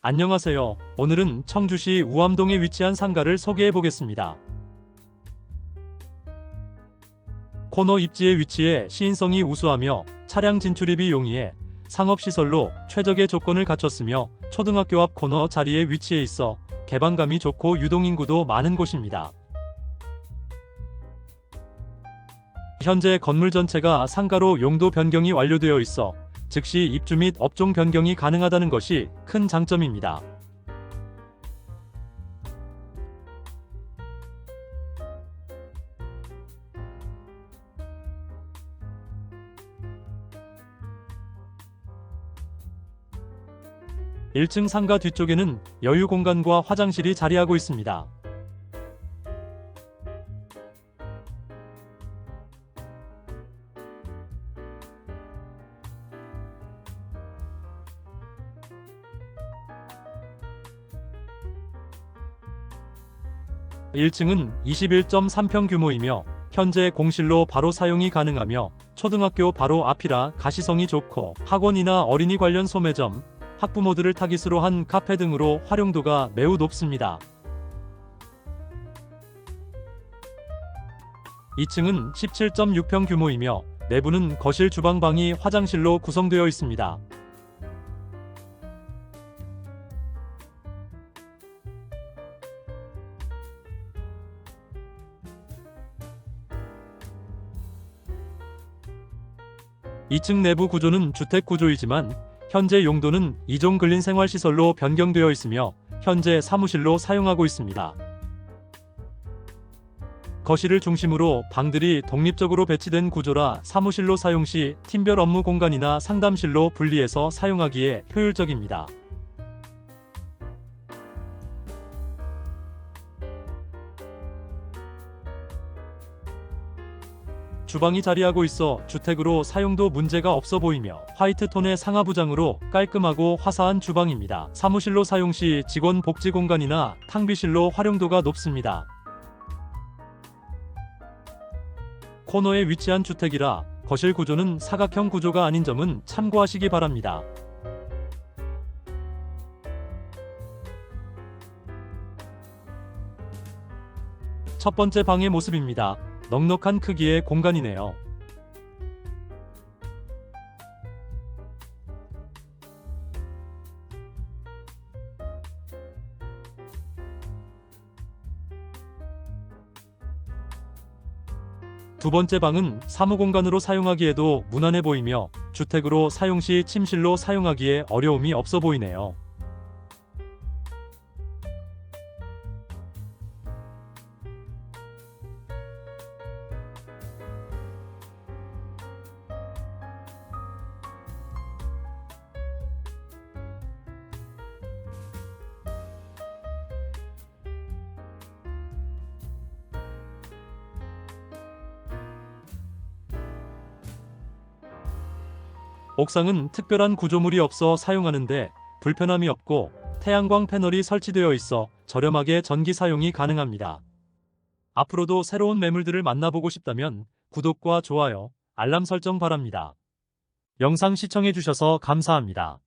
안녕하세요. 오늘은 청주시 우암동에 위치한 상가를 소개해 보겠습니다. 코너 입지에 위치해 시인성이 우수하며 차량 진출입이 용이해 상업시설로 최적의 조건을 갖췄으며 초등학교 앞 코너 자리에 위치해 있어 개방감이 좋고 유동인구도 많은 곳입니다. 현재 건물 전체가 상가로 용도 변경이 완료되어 있어 즉시 입주 및 업종 변경이 가능하다는 것이 큰 장점입니다. 일층 상가 뒤쪽에는 여유 공간과 화장실이 자리하고 있습니다. 1층은 21.3평 규모이며 현재 공실로 바로 사용이 가능하며 초등학교 바로 앞이라 가시성이 좋고 학원이나 어린이 관련 소매점, 학부모들을 타깃으로 한 카페 등으로 활용도가 매우 높습니다. 2층은 17.6평 규모이며 내부는 거실 주방방이 화장실로 구성되어 있습니다. 이층 내부 구조는 주택 구조이지만 현재 용도는 이종 근린 생활시설로 변경되어 있으며 현재 사무실로 사용하고 있습니다. 거실을 중심으로 방들이 독립적으로 배치된 구조라 사무실로 사용 시 팀별 업무 공간이나 상담실로 분리해서 사용하기에 효율적입니다. 주방이 자리하고 있어 주택으로 사용도 문제가 없어 보이며 화이트 톤의 상하부장으로 깔끔하고 화사한 주방입니다. 사무실로 사용 시 직원 복지 공간이나 탕비실로 활용도가 높습니다. 코너에 위치한 주택이라 거실 구조는 사각형 구조가 아닌 점은 참고하시기 바랍니다. 첫 번째 방의 모습입니다. 넉넉한 크기의 공간이네요. 두 번째 방은 사무 공간으로 사용하기에도 무난해 보이며 주택으로 사용 시 침실로 사용하기에 어려움이 없어 보이네요. 옥상은 특별한 구조물이 없어 사용하는데 불편함이 없고 태양광 패널이 설치되어 있어 저렴하게 전기 사용이 가능합니다. 앞으로도 새로운 매물들을 만나보고 싶다면 구독과 좋아요, 알람 설정 바랍니다. 영상 시청해주셔서 감사합니다.